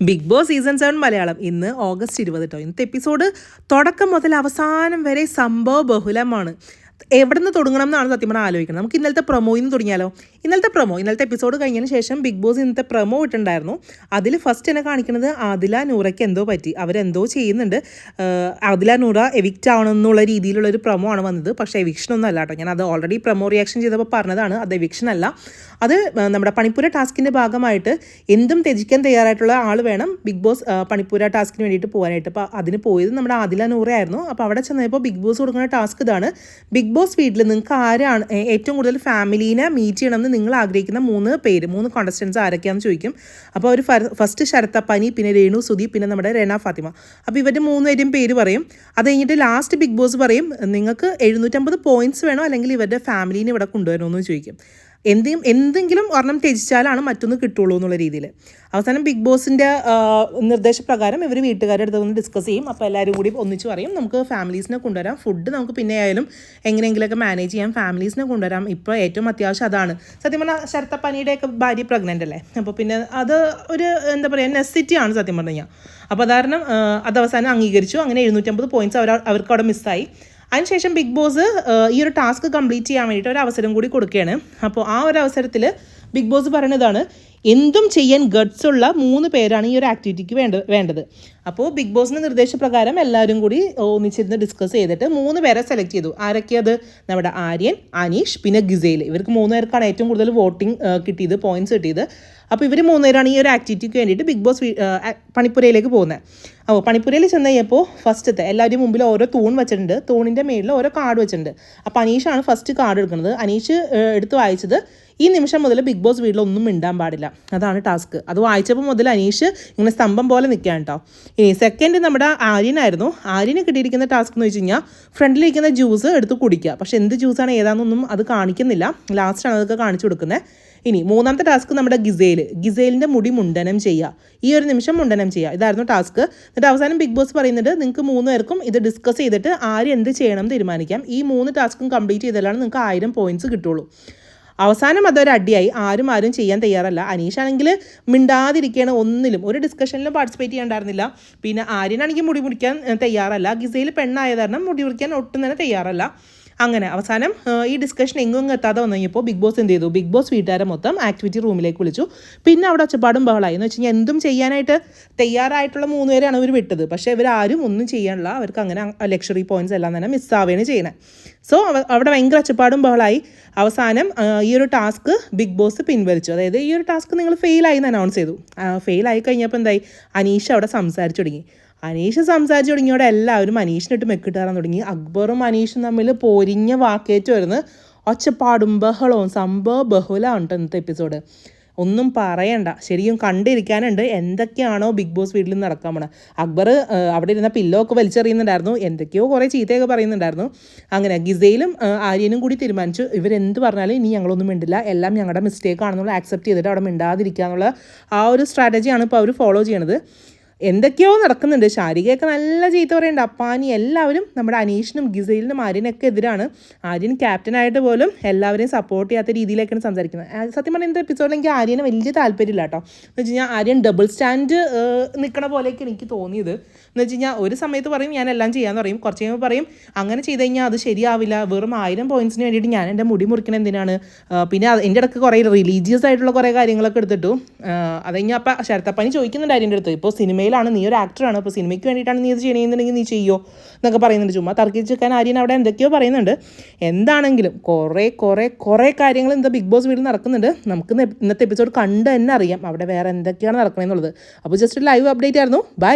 Big boss season seven Malayalam ഇന്ന് August ഇരുപത് കേട്ടോ ഇന്നത്തെ എപ്പിസോഡ് തുടക്കം മുതൽ അവസാനം വരെ സംഭവ ബഹുലമാണ്. എവിടെ നിന്ന് തുടങ്ങണം എന്നാണ് സത്യം പറഞ്ഞാൽ ആലോചിക്കുന്നത്. നമുക്ക് ഇന്നലത്തെ പ്രൊമോയിൽ നിന്ന് തുടങ്ങിയാലോ? ഇന്നലത്തെ പ്രൊമോ ഇന്നലത്തെ എപ്പിസോഡ് കഴിഞ്ഞതിന് ശേഷം ബിഗ് ബോസ് ഇന്നത്തെ പ്രൊമോ ഇട്ടുണ്ടായിരുന്നു അതിൽ ഫസ്റ്റ് എന്നെ കാണിക്കുന്നത് ആദില നൂറയ്ക്ക് എന്തോ പറ്റി. അവരെന്തോ ചെയ്യുന്നുണ്ട്. ആദില നൂറ എവിക്റ്റ് ആവണം എന്നുള്ള രീതിയിലുള്ള ഒരു പ്രൊമോ ആണ് വന്നത്. പക്ഷേ എവിക്ഷൻ ഒന്നും അല്ല കേട്ടോ. ഞാൻ അത് ഓൾറെഡി പ്രൊമോ റിയാക്ഷൻ ചെയ്തപ്പോൾ പറഞ്ഞതാണ്. അത് എവിക്ഷൻ അല്ല. അത് നമ്മുടെ പണിപ്പുര ടാസ്കിന്റെ ഭാഗമായിട്ട് എന്തും ത്യജിക്കാൻ തയ്യാറായിട്ടുള്ള ആൾ വേണം ബിഗ് ബോസ് പണിപ്പുര ടാസ്കിന് വേണ്ടിയിട്ട് പോകാനായിട്ട്. അപ്പോൾ അതിന് പോയത് നമ്മുടെ ആദില നൂറയായിരുന്നു. അപ്പോൾ അവിടെ ചെന്നപ്പോൾ ബിഗ് ബോസ് കൊടുക്കുന്ന ടാസ്ക് ഇതാണ്. ബിഗ് ബോസ് വീട്ടിൽ നിങ്ങൾക്ക് ആരാണ് ഏറ്റവും കൂടുതൽ ഫാമിലീനെ മീറ്റ് ചെയ്യണമെന്ന് നിങ്ങൾ ആഗ്രഹിക്കുന്ന മൂന്ന് പേര് മൂന്ന് കോണ്ടസ്റ്റൻസ് ആരൊക്കെയാണെന്ന് ചോദിക്കും. അപ്പോൾ അവർ ഫസ്റ്റ് ശരത്തപ്പനി പിന്നെ രേണു സുധി പിന്നെ നമ്മുടെ രേണ ഫാത്തിമ. അപ്പോൾ ഇവരുടെ മൂന്നുപേരും പേര് പറയും. അത് കഴിഞ്ഞിട്ട് ലാസ്റ്റ് ബിഗ് ബോസ് പറയും നിങ്ങൾക്ക് എഴുന്നൂറ്റമ്പത് പോയിന്റ്സ് വേണോ അല്ലെങ്കിൽ ഇവരുടെ ഫാമിലീനെ ഇവിടെ കൊണ്ടുവരണമെന്ന് ചോദിക്കും. എന്തെങ്കിലും എന്തെങ്കിലും ഒരെണ്ണം ത്യജിച്ചാലാണ് മറ്റൊന്ന് കിട്ടുള്ളൂ എന്നുള്ള രീതിയിൽ. അവസാനം ബിഗ് ബോസിന്റെ നിർദ്ദേശപ്രകാരം ഇവർ വീട്ടുകാരുടെ അടുത്ത് വന്ന് ഡിസ്കസ് ചെയ്യും. അപ്പോൾ എല്ലാവരും കൂടി ഒന്നിച്ച് പറയും നമുക്ക് ഫാമിലീസിനെ കൊണ്ടുവരാം. ഫുഡ് നമുക്ക് പിന്നെ ആയാലും എങ്ങനെയെങ്കിലുമൊക്കെ മാനേജ് ചെയ്യാം. ഫാമിലീസിനെ കൊണ്ടുവരാം. ഇപ്പോൾ ഏറ്റവും അത്യാവശ്യം അതാണ്. സത്യം പറഞ്ഞാൽ ശരത്തപ്പനിയുടെയൊക്കെ ഭാര്യ പ്രഗ്നന്റ് അല്ലേ? അപ്പോൾ പിന്നെ അത് ഒരു എന്താ പറയുക നെസിറ്റി ആണ് സത്യം പറഞ്ഞു കഴിഞ്ഞാൽ അപ്പോൾ അതാരണം അത് അവസാനം അംഗീകരിച്ചു. അങ്ങനെ എഴുന്നൂറ്റമ്പത് പോയിന്റ്സ് അവർ അവർക്ക് അവിടെ മിസ്സായി അതിനുശേഷം ബിഗ് ബോസ് ഈ ഒരു ടാസ്ക് കംപ്ലീറ്റ് ചെയ്യാൻ വേണ്ടിയിട്ട് ഒരു അവസരം കൂടി കൊടുക്കുകയാണ്. അപ്പോൾ ആ ഒരു അവസരത്തിൽ ബിഗ് ബോസ് പറയുന്നതാണ് എന്തും ചെയ്യാൻ ഗഡ്സ് ഉള്ള മൂന്ന് പേരാണ് ഈ ഒരു ആക്ടിവിറ്റിക്ക് വേണ്ട വേണ്ടത്. അപ്പോൾ ബിഗ് ബോസിന്റെ നിർദ്ദേശപ്രകാരം എല്ലാവരും കൂടി ഒന്നിച്ചിരുന്ന് ഡിസ്കസ് ചെയ്തിട്ട് മൂന്ന് പേരെ സെലക്ട് ചെയ്തു. ആരൊക്കെയത് നമ്മുടെ ആര്യൻ അനീഷ് പിന്നെ ഗിസേൽ ഇവർക്ക് മൂന്ന് പേർക്കാണ് ഏറ്റവും കൂടുതൽ വോട്ടിംഗ് കിട്ടിയത് പോയിന്റ്സ് കിട്ടിയത്. അപ്പോൾ ഇവർ മൂന്ന് പേരാണ് ഈ ഒരു ആക്ടിവിറ്റിക്ക് വേണ്ടിയിട്ട് ബിഗ് ബോസ് പണിപ്പുരയിലേക്ക് പോകുന്നത്. അപ്പോൾ പണിപ്പുരയിൽ ചെന്ന് കഴിഞ്ഞപ്പോൾ ഫസ്റ്റത്തെ എല്ലാവരും മുമ്പിൽ ഓരോ തൂൺ വെച്ചിട്ടുണ്ട്. തൂണിന്റെ മേളിൽ ഓരോ കാർഡ് വെച്ചിട്ടുണ്ട്. അപ്പോൾ അനീഷാണ് ഫസ്റ്റ് കാർഡ് എടുക്കുന്നത്. അനീഷ് എടുത്ത് വായിച്ചത് ഈ നിമിഷം മുതൽ ബിഗ് ബോസ് വീട്ടിൽ ഒന്നും മിണ്ടാൻ പാടില്ല. അതാണ് ടാസ്ക്. അത് വായിച്ചപ്പോൾ മുതൽ അനീഷ് ഇങ്ങനെ സ്തംഭം പോലെ നിൽക്കുകയാണ് കേട്ടോ ഇനി സെക്കൻഡ് നമ്മുടെ ആര്യനായിരുന്നു. ആര്യന് കിട്ടിയിരിക്കുന്ന ടാസ്ക് എന്ന് വെച്ച് കഴിഞ്ഞാൽ ഫ്രണ്ടിലിരിക്കുന്ന ജ്യൂസ് എടുത്ത് കുടിക്കുക പക്ഷേ എന്ത് ജ്യൂസാണ് ഏതാണെന്നൊന്നും അത് കാണിക്കുന്നില്ല. ലാസ്റ്റാണ് അതൊക്കെ കാണിച്ചു കൊടുക്കുന്നത് ഇനി മൂന്നാമത്തെ ടാസ്ക് നമ്മുടെ ഗിസേൽ ഗിസേലിന്റെ മുടി മുണ്ടനം ചെയ്യുക ഈ ഒരു നിമിഷം മുണ്ടനം ചെയ്യുക ഇതായിരുന്നു ടാസ്ക്. എന്നിട്ട് അവസാനം ബിഗ് ബോസ് പറയുന്നുണ്ട് നിങ്ങൾക്ക് മൂന്ന് പേർക്കും ഇത് ഡിസ്കസ് ചെയ്തിട്ട് ആര് എന്ത് ചെയ്യണം തീരുമാനിക്കാം. ഈ മൂന്ന് ടാസ്കും കംപ്ലീറ്റ് ചെയ്താലാണ് നിങ്ങൾക്ക് ആയിരം പോയിന്റ്സ് കിട്ടുള്ളൂ. അവസാനം അതൊരു അടിയായി. ആരും ആരും ചെയ്യാൻ തയ്യാറല്ല. അനീഷാണെങ്കിൽ മിണ്ടാതിരിക്കുകയാണ് ഒന്നിലും. ഒരു ഡിസ്കഷനിലും പാർട്ടിസിപ്പേറ്റ് ചെയ്യാണ്ടായിരുന്നില്ല. പിന്നെ ആര്യനാണെങ്കിൽ മുടി മുറിക്കാൻ തയ്യാറല്ല. ഗിസയിൽ പെണ്ണായ കാരണം മുടി മുറിക്കാൻ ഒട്ടും തന്നെ തയ്യാറല്ല. അങ്ങനെ. അവസാനം ഈ ഡിസ്കഷൻ എങ്ങും എത്താതെ വന്നു കഴിഞ്ഞപ്പോൾ ബിഗ് ബോസ് എന്ത് ചെയ്തു? ബിഗ് ബോസ് വീട്ടുകാരെ മൊത്തം ആക്ടിവിറ്റി റൂമിലേക്ക് വിളിച്ചു. പിന്നെ അവിടെ ഒച്ചപ്പാടും ബഹളായി. എന്ന് വെച്ച് കഴിഞ്ഞാൽ എന്തും ചെയ്യാനായിട്ട് തയ്യാറായിട്ടുള്ള മൂന്ന് പേരാണ് അവർ വിട്ടത്. പക്ഷേ ഇവരാരും ഒന്നും ചെയ്യാനുള്ള അവർക്ക് അങ്ങനെ ലക്ഷറി പോയിന്റ്സ് എല്ലാം തന്നെ മിസ്സാവുകയാണ് ചെയ്യുന്നത്. സോ അവിടെ ഭയങ്കര ഒച്ചപ്പാടും ബഹളായി. അവസാനം ഈ ഒരു ടാസ്ക് ബിഗ് ബോസ് പിൻവലിച്ചു. അതായത് ഈ ഒരു ടാസ്ക് നിങ്ങൾ ഫെയിലായി എന്ന് അനൗൺസ് ചെയ്തു. ഫെയിലായി കഴിഞ്ഞപ്പോൾ എന്തായി? അനീഷ് അവിടെ സംസാരിച്ചു തുടങ്ങി. അനീഷ് സംസാരിച്ചു തുടങ്ങിയോടെ എല്ലാവരും അനീഷിനിട്ട് മെക്കിട്ടാറാൻ തുടങ്ങി. അക്ബറും അനീഷും തമ്മിൽ പൊരിഞ്ഞ വാക്കേറ്റ് വരുന്ന ഒച്ചപ്പാടും ബഹളവും സംഭവ ബഹുലാണ് കേട്ടോ ഇന്നത്തെ എപ്പിസോഡ് ഒന്നും പറയണ്ട. ശരിക്കും കണ്ടിരിക്കാനുണ്ട്. എന്തൊക്കെയാണോ ബിഗ് ബോസ് വീട്ടിൽ നടക്കാൻ പോണത് അക്ബർ അവിടെ ഇരുന്ന പില്ലോ ഒക്കെ വലിച്ചെറിയുന്നുണ്ടായിരുന്നു. എന്തൊക്കെയോ കുറേ ചീത്തയൊക്കെ പറയുന്നുണ്ടായിരുന്നു. അങ്ങനെ ഗിസയിലും ആര്യനും കൂടി തീരുമാനിച്ചു. ഇവരെന്ത് പറഞ്ഞാലും ഇനി ഞങ്ങളൊന്നും മിണ്ടില്ല. എല്ലാം ഞങ്ങളുടെ മിസ്റ്റേക്ക് ആണെന്നുള്ള ആക്സെപ്റ്റ് ചെയ്തിട്ട് അവിടെ മിണ്ടാതിരിക്കുക എന്നുള്ള ആ ഒരു സ്ട്രാറ്റജിയാണ് ഇപ്പോൾ അവർ ഫോളോ ചെയ്യണത്. എന്തൊക്കെയോ നടക്കുന്നുണ്ട്. ശാരികയൊക്കെ നല്ല ചീത്ത പറയുന്നുണ്ട്. അപ്പാനി എല്ലാവരും നമ്മുടെ അനീഷിനും ഗിസൈലിനും ആര്യനൊക്കെ എതിരാണ്. ആര്യൻ ക്യാപ്റ്റനായിട്ട് പോലും എല്ലാവരെയും സപ്പോർട്ട് ചെയ്യാത്ത രീതിയിലേക്കാണ് സംസാരിക്കുന്നത്. സത്യം പറഞ്ഞാൽ ഇന്നത്തെ എപ്പിസോഡിൽ എനിക്ക് ആര്യനെ വലിയ താല്പര്യമില്ല കേട്ടോ. എന്ന് വെച്ച് കഴിഞ്ഞാൽ ആര്യൻ ഡബിൾ സ്റ്റാൻഡ് നിൽക്കണ പോലെയൊക്കെ എനിക്ക് തോന്നിയത്. എന്ന് വെച്ച് കഴിഞ്ഞാൽ ഒരു സമയത്ത് പറയും ഞാൻ എല്ലാം ചെയ്യാന്ന് പറയും. കുറച്ച് കഴിയുമ്പോൾ പറയും അങ്ങനെ ചെയ്ത് കഴിഞ്ഞാൽ അത് ശരിയാവില്ല. വെറും ആയിരം പോയിന്റ്സിന് വേണ്ടിയിട്ട് ഞാൻ എന്റെ മുടി മുറിക്കണ എന്തിനാണ്? പിന്നെ എന്റെ ഇടയ്ക്ക് കുറേ റിലീജിയസ് ആയിട്ടുള്ള കുറേ കാര്യങ്ങളൊക്കെ എടുത്തിട്ടു. അത് കഴിഞ്ഞാൽ അപ്പം ശരത്തപ്പനി ചോദിക്കുന്നുണ്ട് ആര്യന്റെ അടുത്ത്. ഇപ്പോൾ സിനിമയിലാണ് നീ ഒരു ആക്ടറാണ് അപ്പോൾ സിനിമയ്ക്ക് വേണ്ടിയിട്ടാണ് നീ ഇത് ചെയ്യണമെന്നുണ്ടെങ്കിൽ നീ ചെയ്യോ എന്നൊക്കെ പറയുന്നുണ്ട്. ചുമ്മാ തർക്കിച്ചെക്കാൻ ആര്യൻ അവിടെ എന്തൊക്കെയോ പറയുന്നുണ്ട്. എന്താണെങ്കിലും കുറേ കുറേ കുറേ കാര്യങ്ങൾ എന്താ ബിഗ് ബോസ് വീട്ടിൽ നടക്കുന്നുണ്ട്. നമുക്ക് ഇന്നത്തെ എപ്പിസോഡ് കണ്ട് തന്നെ അറിയാം. അവിടെ വേറെ എന്തൊക്കെയാണ് നടക്കണമെന്നുള്ളത് അപ്പോൾ ജസ്റ്റ് ലൈവ് അപ്ഡേറ്റ് ആയിരുന്നു. ബൈ